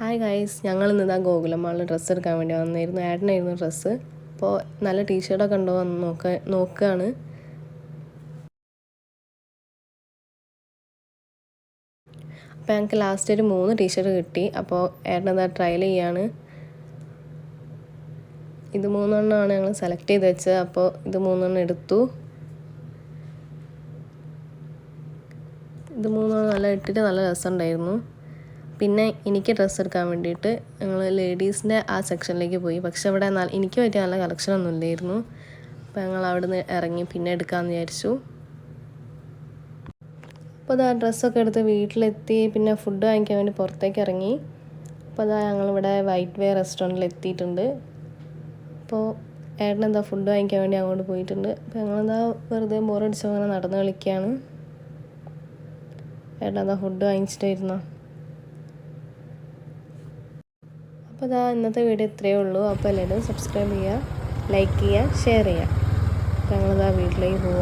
Hi guys ഞങ്ങൾ ഇന്ന് ഇതാ ഗോകുലം മാളിൽ ഡ്രസ്സ് എടുക്കാൻ വേണ്ടി വന്നിരുന്നു. ഏട്ടനായിരുന്നു ഡ്രസ്സ് അപ്പോൾ നല്ല ടീഷർട്ടൊക്കെ ഉണ്ടോ എന്ന് നോക്ക നോക്കുകയാണ് അപ്പോൾ ഞങ്ങൾക്ക് ലാസ്റ്റ് ഒരു മൂന്ന് ടീഷർട്ട് കിട്ടി. അപ്പോൾ ഏട്ടനെന്താ ട്രയൽ ചെയ്യാണ്. ഇത് മൂന്നെണ്ണമാണ് ഞങ്ങൾ സെലക്ട് ചെയ്ത് വെച്ചത്. അപ്പോൾ ഇത് മൂന്നെണ്ണം എടുത്തു. ഇത് മൂന്നെണ്ണം നല്ല ഇട്ടിട്ട് നല്ല രസമുണ്ടായിരുന്നു. പിന്നെ എനിക്ക് ഡ്രസ്സ് എടുക്കാൻ വേണ്ടിയിട്ട് ഞങ്ങൾ ലേഡീസിന്റെ ആ സെക്ഷനിലേക്ക് പോയി. പക്ഷെ അവിടെ എനിക്ക് പറ്റിയ നല്ല കളക്ഷനൊന്നും ഇല്ലായിരുന്നു. അപ്പോൾ ഞങ്ങൾ അവിടെ നിന്ന് ഇറങ്ങി പിന്നെ എടുക്കാമെന്ന് വിചാരിച്ചു. അപ്പോൾ അതാ ഡ്രസ്സൊക്കെ എടുത്ത് വീട്ടിലെത്തി പിന്നെ ഫുഡ് വാങ്ങിക്കാൻ വേണ്ടി പുറത്തേക്ക് ഇറങ്ങി. അപ്പോൾ അതാ ഞങ്ങളിവിടെ വൈറ്റ് വേ റെസ്റ്റോറന്റിൽ എത്തിയിട്ടുണ്ട്. അപ്പോൾ ഏട്ടൻ എന്താ ഫുഡ് വാങ്ങിക്കാൻ വേണ്ടി അങ്ങോട്ട് പോയിട്ടുണ്ട്. അപ്പോൾ ഞങ്ങളെന്താ വെറുതെ ബോറടിച്ച് അങ്ങനെ നടന്ന് കളിക്കുകയാണ് ഏട്ടൻ എന്താ ഫുഡ് വാങ്ങിച്ചിട്ട് അപ്പോൾ അതാ ഇന്നത്തെ വീഡിയോ ഇത്രയേ ഉള്ളൂ. അപ്പോൾ എല്ലാവരും സബ്സ്ക്രൈബ് ചെയ്യുക ലൈക്ക് ചെയ്യുക ഷെയർ ചെയ്യുക. ഞങ്ങളിതാ വീട്ടിലേക്ക് പോവാണ്